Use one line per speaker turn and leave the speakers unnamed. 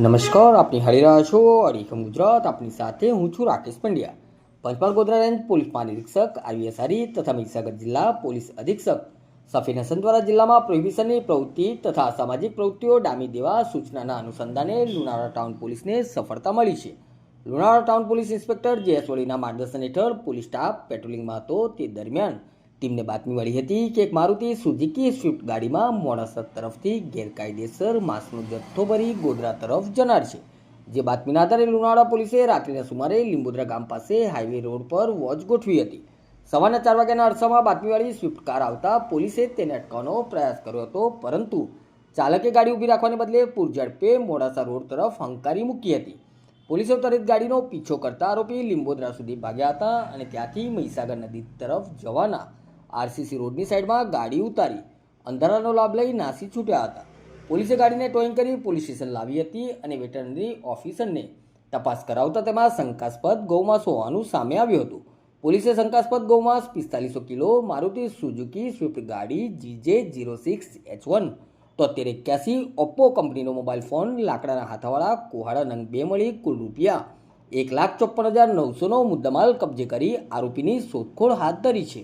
નમસ્કાર, આપની હળી રહ્યા છો અડીખમ ગુજરાત, આપની સાથે હું છું રાકેશ પંડ્યા. પંચમહાલ ગોધરા રેન્જ પોલીસ મહાનિરીક્ષક આરવીએસ હરી તથા મહીસાગર જિલ્લા પોલીસ અધિક્ષક. સફીન હસન દ્વારા જિલ્લામાં પ્રોહિબિશનની પ્રવૃત્તિ તથા સામાજિક પ્રવૃત્તિઓ ડામી દેવા સૂચનાના અનુસંધાને લુણાવાડા ટાઉન પોલીસને સફળતા મળી છે. Lunawada town police inspector J S વળીના માર્ગદર્શન હેઠળ પોલીસ સ્ટાફ પેટ્રોલિંગમાં હતો તે દરમિયાન ટીમને બાતમી મળી હતી કે એક મારુતિ સુઝુકી સ્વિફ્ટ ગાડીમાં મોડાસા તરફથી ગેરકાયદેસર માંસનો જથ્થો ભરી ગોધરા તરફ જનાર છે. જે બાતમીના આધારે લુણાવાડા પોલીસે રાત્રિના સુમારે લીંબોદરા ગામ પાસે હાઈવે રોડ પર વોચ ગોઠવી હતી. સવારના ચાર વાગ્યાના અરસામાં બાતમીવાળી સ્વિફ્ટ કાર આવતા પોલીસે તેને અટકાવવાનો પ્રયાસ કર્યો હતો, પરંતુ ચાલકે ગાડી ઊભી રાખવાને બદલે પૂરઝડપે મોડાસા રોડ તરફ હંકારી મૂકી હતી. પોલીસે ત્વરિત ગાડીનો પીછો કરતા આરોપી લીંબોદરા સુધી ભાગ્યા હતા અને ત્યાંથી મહીસાગર નદી તરફ જવાના આરસીસી રોડની સાઈડમાં ગાડી ઉતારી અંધારાનો લાભ લઈ નાસી છૂટ્યા હતા. પોલીસે ગાડીને ટોઈંગ કરી પોલીસ સ્ટેશન લાવી હતી અને વેટરનરી ઓફિસરને તપાસ કરાવતા તેમાં શંકાસ્પદ ગૌમાંસ હોવાનું સામે આવ્યું હતું. પોલીસે શંકાસ્પદ ગૌમાંસ, પિસ્તાલીસો કિલો મારુતિ સુઝુકી, સ્વિફ્ટ ગાડી, GJ zero six, H one, તોતેર એક્યાસી, ઓપ્પો કંપનીનો મોબાઈલ ફોન, લાકડાના હાથાવાળા કોહાડા નંગ બે મળી કુલ રૂપિયા એક લાખ ચોપ્પન હજાર નવસોનો મુદ્દામાલ કબજે કરી આરોપીની શોધખોળ હાથ ધરી છે.